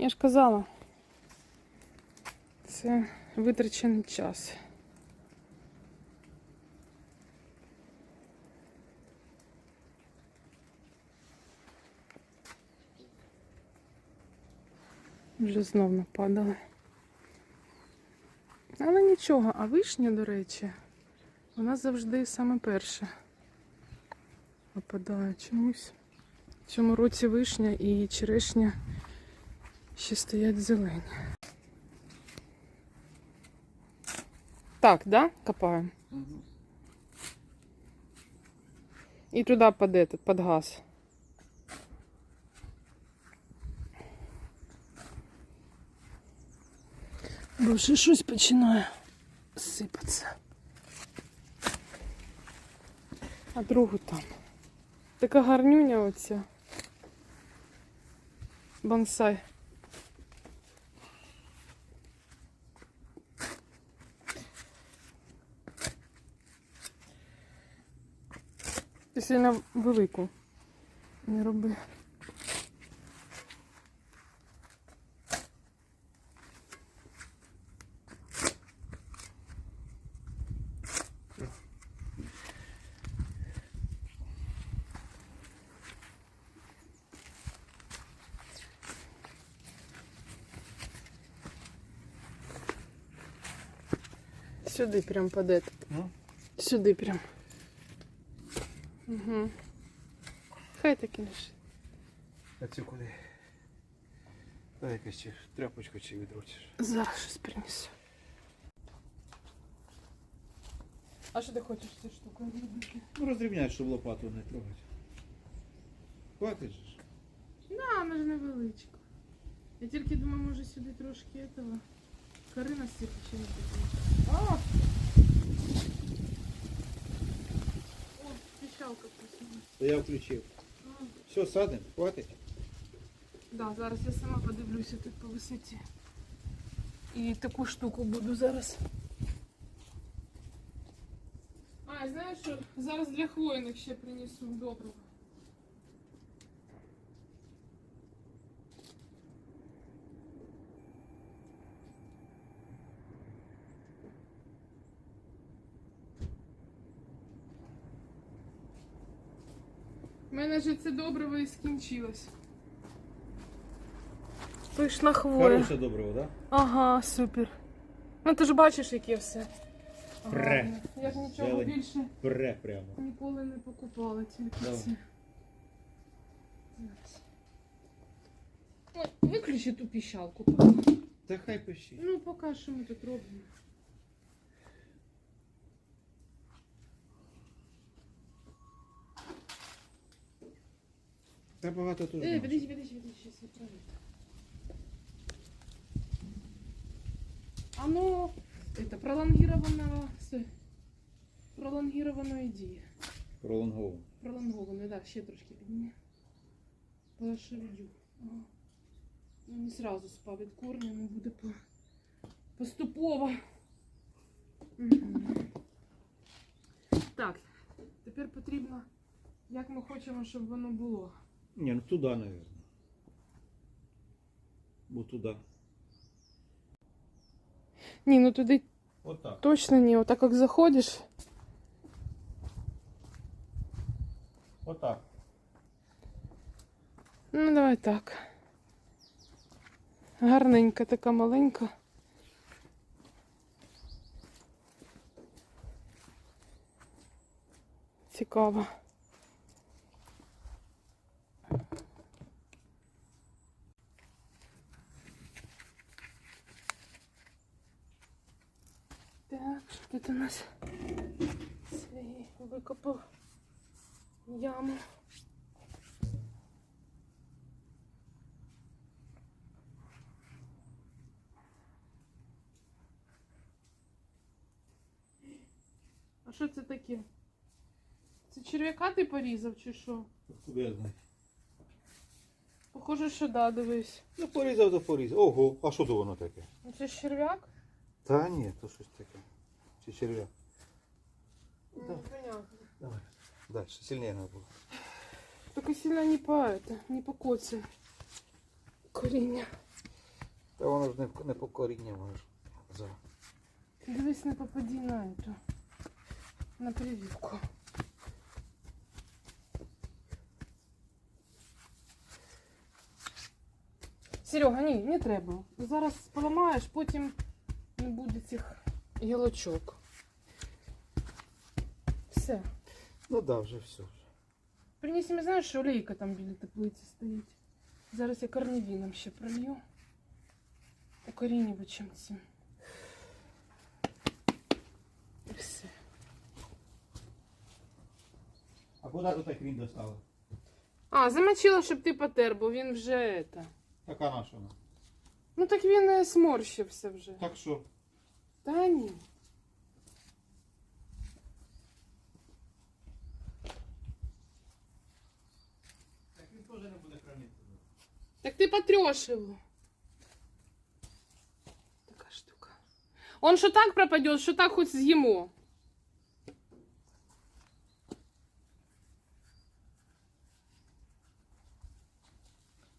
Я ж казала, це витрачений час. Вже знов нападали. Але нічого, а вишня, до речі, вона завжди саме перша опадає чомусь. В цьому році вишня і черешня ще стоять зелені. Так, да? Копаємо. І туди під, этот, під газ. Бо ще щось починає сипатися. А другу там. Така гарнюня оця. Бонсай. Сильно велику. Не роби. Сюди прям под этот. Ну? Сюди прям. Угу. Хай так і лежить. А це куди? Дай якась чи тряпочку чи відро чи що. Зараз щось принесу. А що ти хочеш цю штуку робити? Ну розрівняй, щоб лопату не трогати. Хватить же ж. Да, вона ж невеличка. Я тільки думаю, може сюди трошки этого. Кори насипати чи не таке. То я включив. Все, садим, хватить. Да, зараз я сама подивлюся тут по висоті. І таку штуку буду зараз. А, знаєш що? Зараз для хвойних ще принесу доброго. У мене ж це добриво і скінчилось. Пишна хвоя. Хороше доброго, так? Ага, супер. Ну ти ж бачиш, яке все. Пре. гарне. Я ж нічого Зелень. більше Пре прямо. ніколи не покупала, тільки Давай. це. Ой, виключи ту піщалку. поки. Та хай пиши. Ну, поки що ми тут робимо. Та багато тут. Е, подожди, подожди, подожди, сейчас я проверю. Оно, это пролонгировано, с- пролонгированної дії. Пролонговано. Пролонговано, да, ще трошки підніми. По шевелю. Ну, не сразу спав від корня, не буде по... поступово. Так, тепер потрібно, як ми хочемо, щоб воно було. Ні, ну туди, мабуть. Бо туди. Ні, ну туди Отак. точно ні. Отак як заходиш. Отак. Ну, давай так. Гарненька, така маленька. Цікаво. Так, що тут у нас? Цей викопав яму. А що це таке? Це черв'яка ти порізав чи що? Я знаю? Похоже, що да, дивись. Ну порізав, то порізав. Ого, а що то воно таке? Ну, Це ж черв'як? Та ні, то щось таке. Чи черв'як. Ну, Да. Давай. Далі, сильніше треба було. Только сильно не по это, не по коце. Коріння. Та воно ж не, не по корінням, воно ж за. Дивись, не попади на эту. На прививку. Серега, ні, не треба. Зараз поламаєш, потім не буде цих гілочок. Все. Ну да, вже все. Приніс мені, знаєш, що олійка там біля теплиці стоїть. Зараз я корневіном ще пролью. Укорінювачем цим. І все. А куди тут так він достала? А, замочила, щоб ти потер, бо він вже это. Така наша вона. Ну так він е, сморщився вже. Так що? Та ні. Так він теж не буде хранитися. Так ти потрешь его. Така штука. Он що так пропадет, що так хоч з'їмо.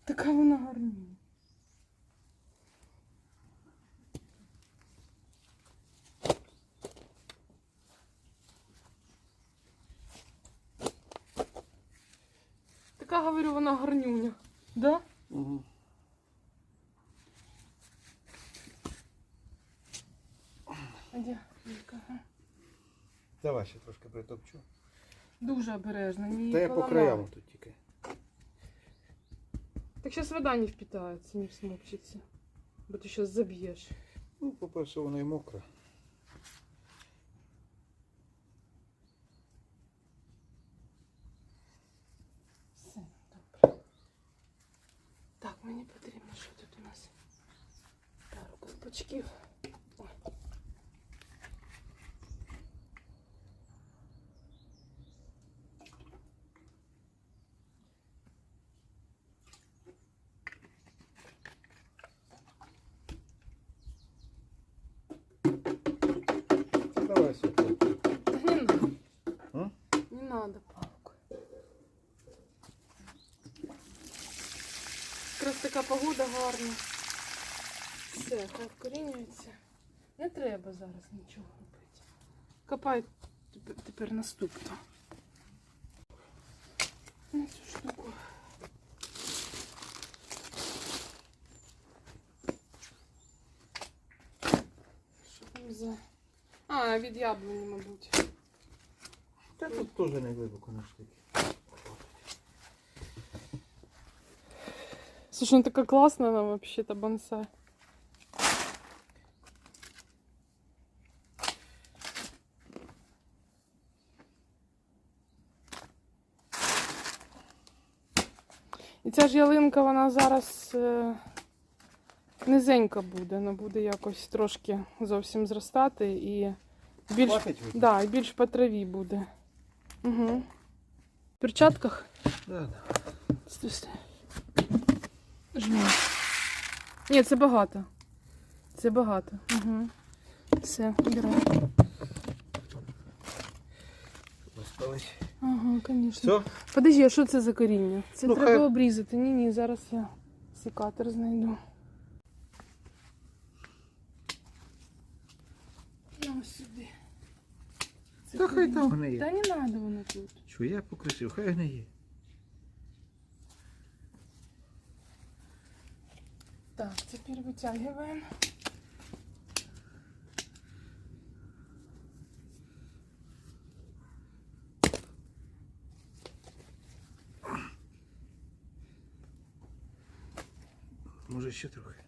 Така вона гарна. Така, говорю, вона гарнюня. Да? Угу. Де? Давай ще трошки притопчу. Дуже обережно. Не Та я по краям тут тільки. Так сейчас вода не впитается, не всмокчется. Бо ты сейчас забьешь. Ну, по-перше, воно і мокре. Все, добре. Так, мені потрібно, що тут у нас? Пару Давай сюди. Не надо. А? Не надо палку. Якраз така погода гарна. Все, хай вкорінюється. Не треба зараз нічого робити. Копай тепер, тепер наступно. На цю штуку. Що там за... А, від яблуні, мабуть. Та тут теж не глибоко на штуки. Слушай, ну такая классная она вообще-то бонсай. Ж ялинка, вона зараз е, низенька буде, вона буде якось трошки зовсім зростати і більш, Хватить да, і більш по траві буде. Угу. В перчатках Да, да. Стой, стой. Жми. Ні, це багато. Це багато. Угу. Все, убирай. Поставить. Ага, звісно. Все? Подожди, а що це за коріння? Це Ну, треба хай- обрізати. Ні, ні, зараз я секатор знайду. Ну, сюди. Це Та хай коріння. там гниє. Та не треба воно тут. Що я покришив, хай гниє. Так, тепер витягуємо. Може ще трохи.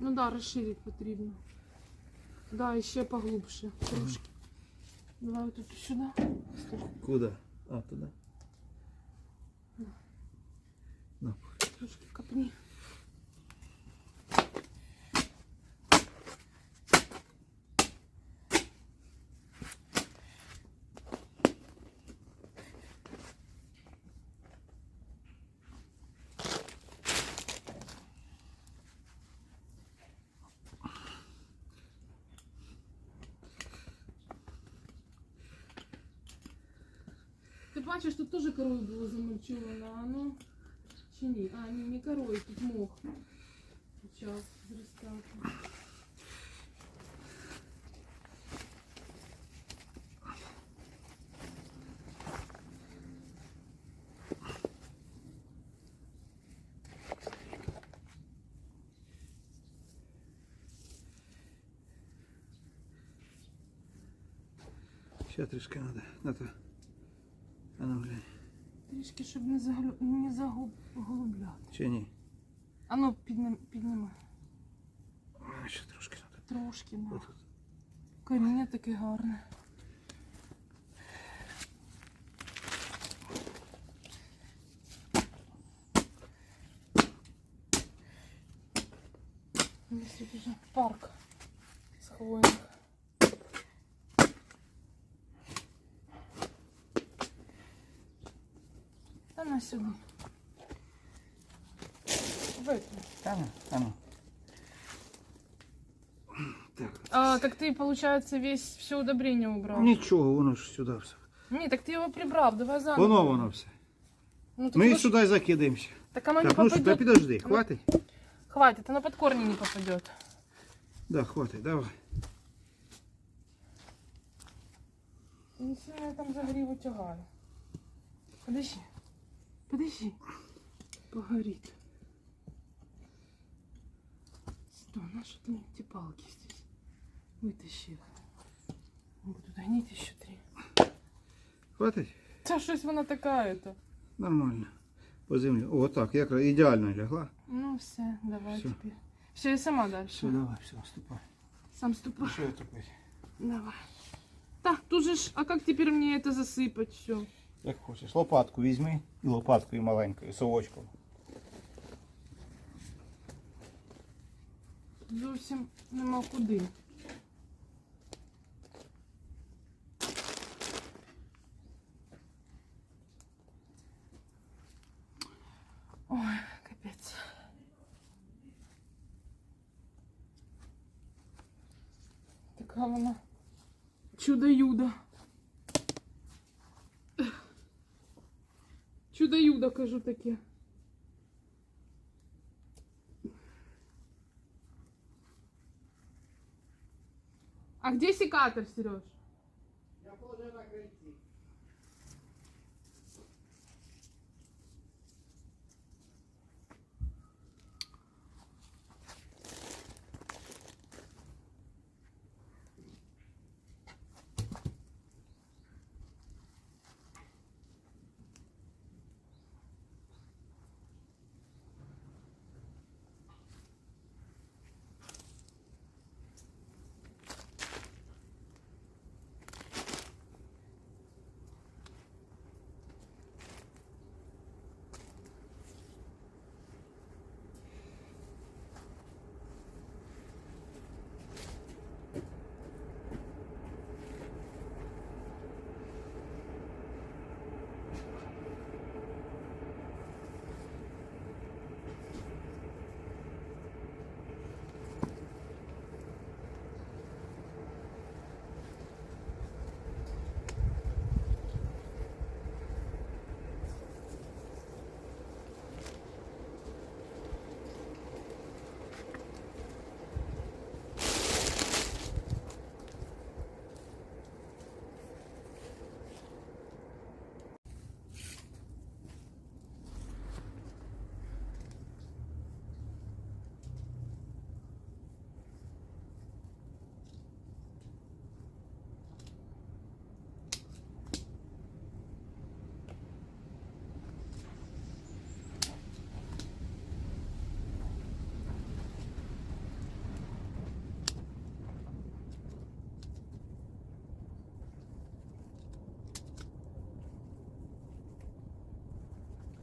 Ну да, розширити потрібно. Да, і ще поглубше. Трошки. Давай тут сюди. Куди? А, туди. Ну, бачиш, тут теж корою було замульчовано, а ну чи ні? А, ні, не корою, тут мох. Тут час зростати. Ще трішки треба. А ну глянь. Трішки, щоб не, заглю... не заглубляти. Чи ні? А ну, підним... підніми. А, Ще трошки треба. Трошки, ну. Коріння таке гарне. Ось тут парк з хвойних. на сюди. Викинь. Та ну, а ну. Так. А, так ты, получается, весь все удобрение убрал. Нічого, воно ж сюди все. Не, так ты его прибрал, давай заново. Воно воно все. Ну, так, Ми оно ж- сюди закидаємося. так оно не Так, ну що, та попадет. підожди, хватить? Хватит, оно под корни не попадет. Да, хватить, давай. Не сильно я там за гриву тягаю. Подожди. Подожди. Погорит. Что, на что ты эти палки здесь? Вытащи их. Будут гнить еще три. Хватить? Та щось вона така это. Нормально. По землі. О, так, якраз ідеально лягла. Ну все, давай Всё. теперь. Все, я сама дальше. Все, давай, все, ступай. Сам ступай. Що я тупить? Давай. Так, тут же ж, а как теперь мне это засыпать все? Як хочеш. Лопатку візьми. І лопаткою маленькою, совочком. Зовсім нема куди. Ой, капець. Така вона чудо-юдо. Чудо-юдо, кажу таке. А где секатор, Сереж?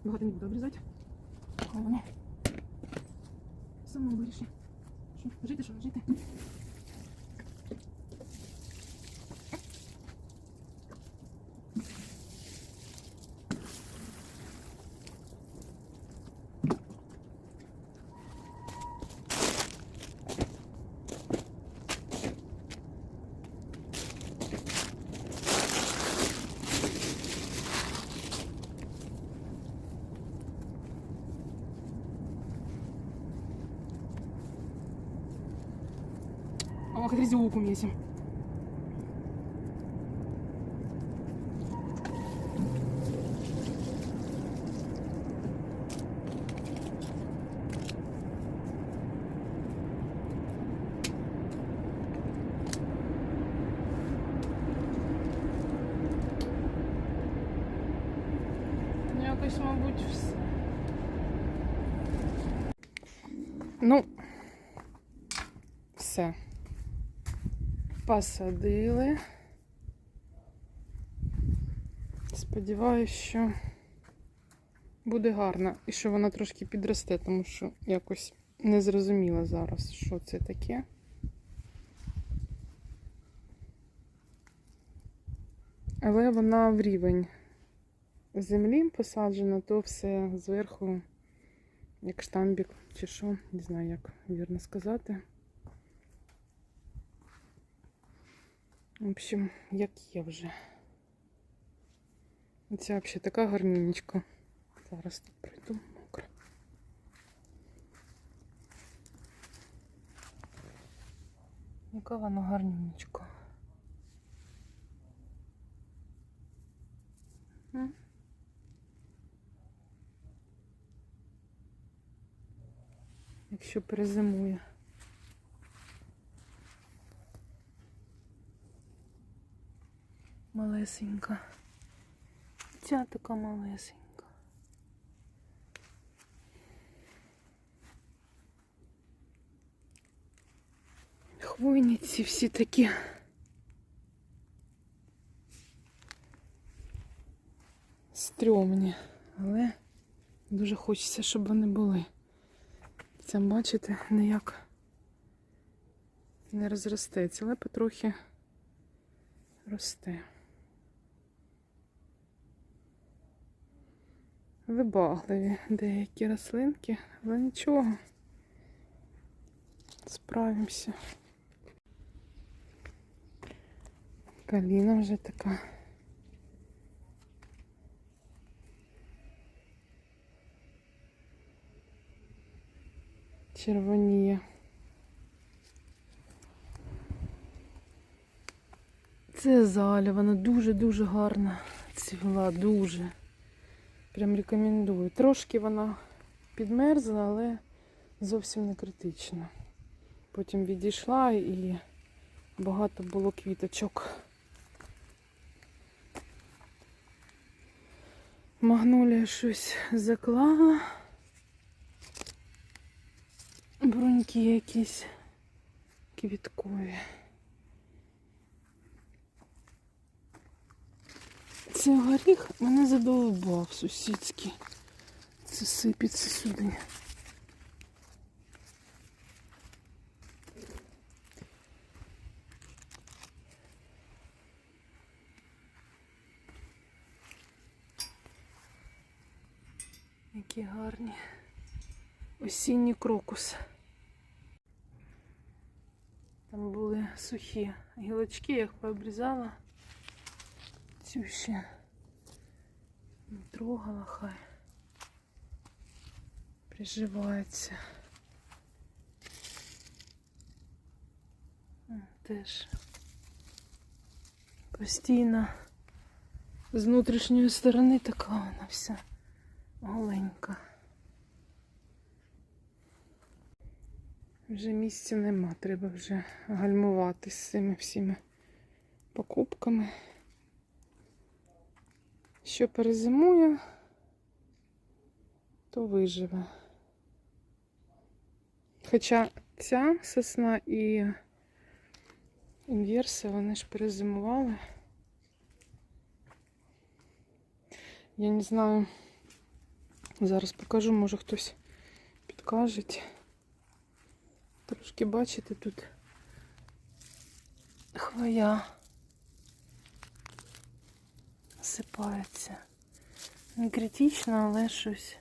Багато не буду обрізати. Воно Сама виріши. Що, жити, що, жити? О, как грязюку месим. Ну, Якось, мабуть, все. Ну, все. Посадили. Сподіваюсь, що буде гарно і що вона трошки підросте, тому що якось не зрозуміла зараз, що це таке. Але вона в рівень землі посаджена, то все зверху, як штамбік чи що, не знаю, як вірно сказати. В общем, як є вже. Ця взагалі така гарнюнечка. Зараз тут пройду мокро. Яка вона гарнюнечка. Якщо перезимує. Малесенька. Ця така малесенька. Хвойниці всі такі. Стрьомні, але дуже хочеться, щоб вони були. Це, бачите, ніяк не розростеться, але потрохи росте. Вибагливі деякі рослинки, але нічого. Справимося. Каліна вже така. Червоніє. Це заля, вона дуже-дуже гарна цвіла, дуже. Прям рекомендую. Трошки вона підмерзла, але зовсім не критично. Потім відійшла і багато було квіточок. Магнолія щось заклала. Бруньки якісь квіткові. Цей горіх мене задовбав сусідський. Це сипеться сюди. Які гарні осінні крокус. Там були сухі гілочки, я їх пообрізала. Цю ще не трогала, хай приживається. Теж постійно з внутрішньої сторони така вона вся голенька. Вже місця нема, треба вже гальмувати з цими всіми покупками. Що перезимує, то виживе. Хоча ця сосна і інверси, вони ж перезимували. Я не знаю, зараз покажу, може хтось підкаже. Трошки бачите, тут хвоя сипається. Не критично, але щось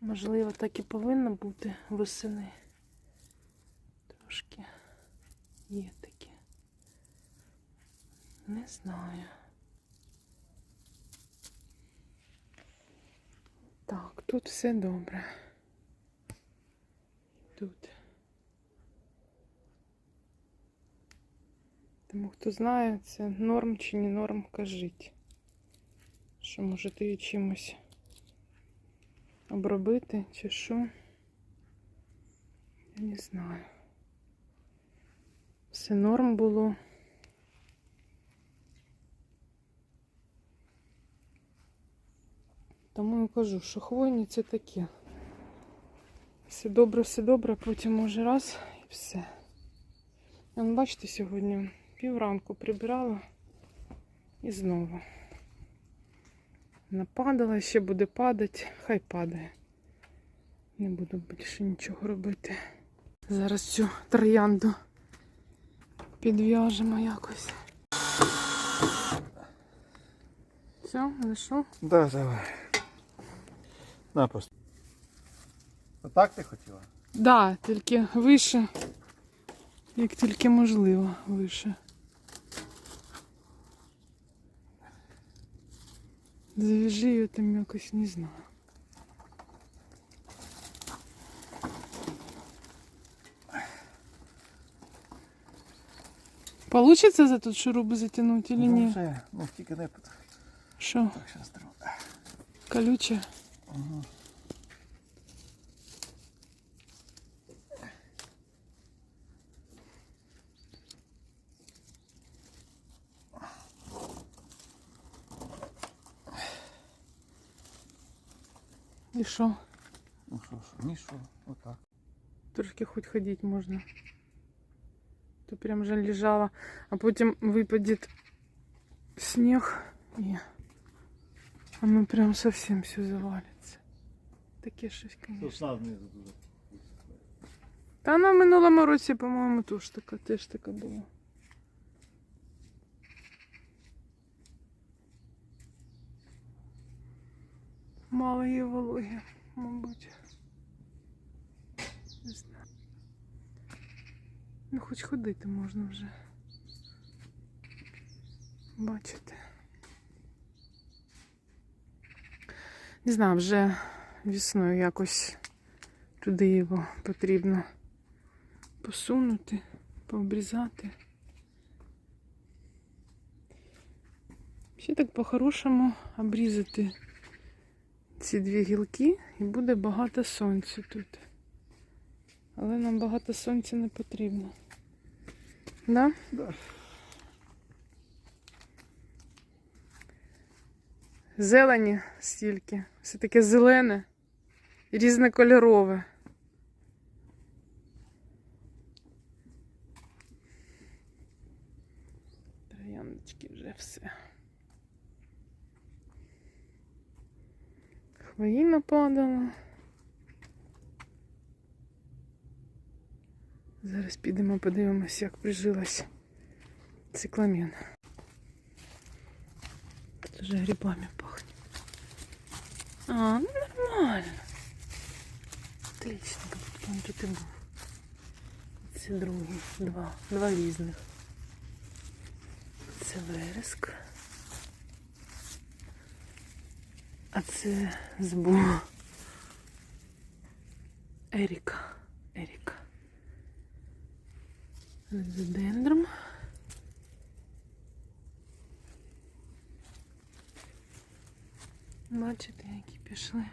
можливо так і повинно бути восени. Трошки є таке. Не знаю. Так, тут все добре. Тут. Тому хто знає, це норм чи не норм, кажіть. Що можете її чимось обробити чи що. Я не знаю. Все норм було. Тому я кажу, що хвойні це таке. Все добре, все добре, потім може раз і все. Бачите, сьогодні півранку прибирала і знову. Нападала, ще буде падати, хай падає. Не буду більше нічого робити. Зараз цю троянду підв'яжемо якось. Все, знайшов? Да, давай. На просто. Отак ти хотіла? Да, тільки вище, як тільки можливо, вище. Завяжи її там якось не знаю. Получится за тут шуруби затянуть или ну, ні? вже, ну тільки не пот- Що, Так, зараз треба. колюче? Ага. І що? Ну що, що, ні, що, отак. Трошки хоч ходити можна. То прям же лежала, а потім випаде сніг і воно прям совсем все завалиться. Таке щось, звісно. Сосна знизу дуже. Та на минулому році, по-моєму, теж така, теж така була. Ну, хоч ходити можна вже. Бачите. Не знаю, вже весною якось туди його потрібно посунути, пообрізати. Ще так по-хорошому обрізати ці дві гілки і буде багато сонця тут. Але нам багато сонця не потрібно. Да? Да. Зелені стільки. Все таке зелене і різнокольорове. Трояндочки вже все. Хвоїна падала. Зараз підемо подивимося, як прижилась цикламен. Тут уже грибами пахнет. А, ну нормально. Отлично, он тут і був. Це другі, два, два різних. Це вереск. А це збу. Еріка. Резидендром. Бачите, які пішли.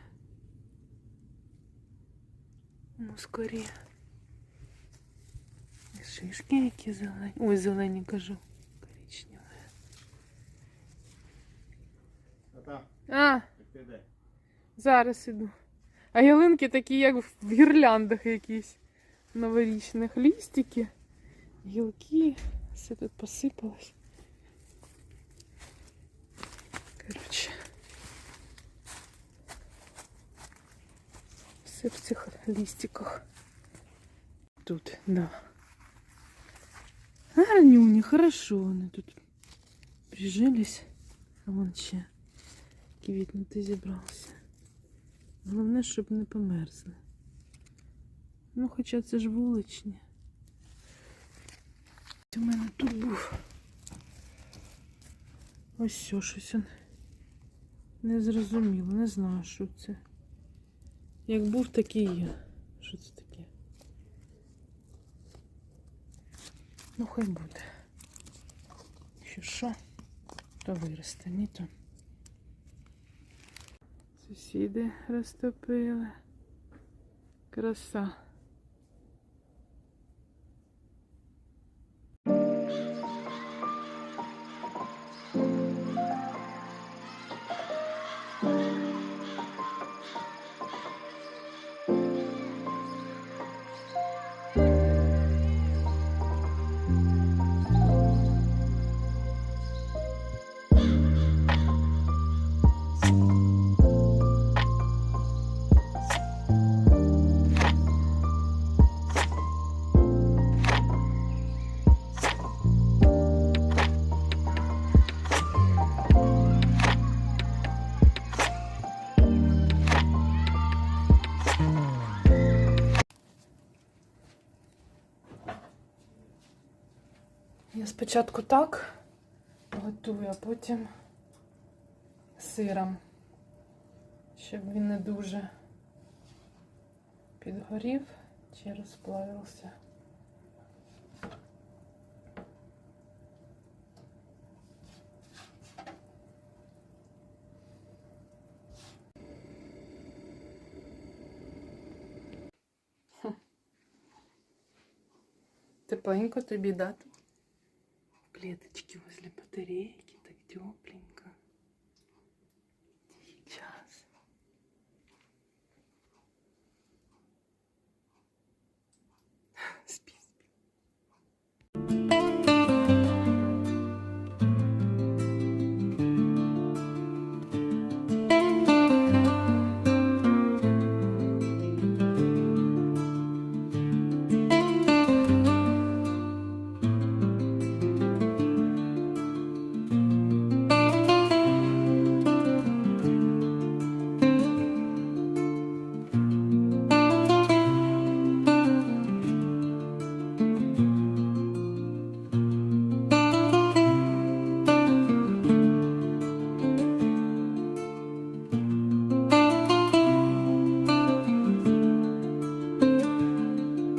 Мускорі. І Шишки які зелені. Ой, зелені кажу. Коричневі. А, зараз іду. А ялинки такі, як в гірляндах якісь новорічних лістики, гілки, все тут посипалось. Коротше. Все в цих листиках. Тут, да. Гарнюні, хорошо вони тут прижились. А вон ще квітнути зібрався. Головне, щоб не померзли. Ну, хоча це ж вуличні. У мене тут був. Ось що, щось не зрозуміло, не знаю, що це. Як був, так і є. Що це таке? Ну, хай буде. що, то виросте, ні то. Сусіди розтопили. Краса. Спочатку так готую, а потім сиром, щоб він не дуже підгорів чи розплавився. Тепленько тобі дати? Клеточки возле батарейки, так тепленько.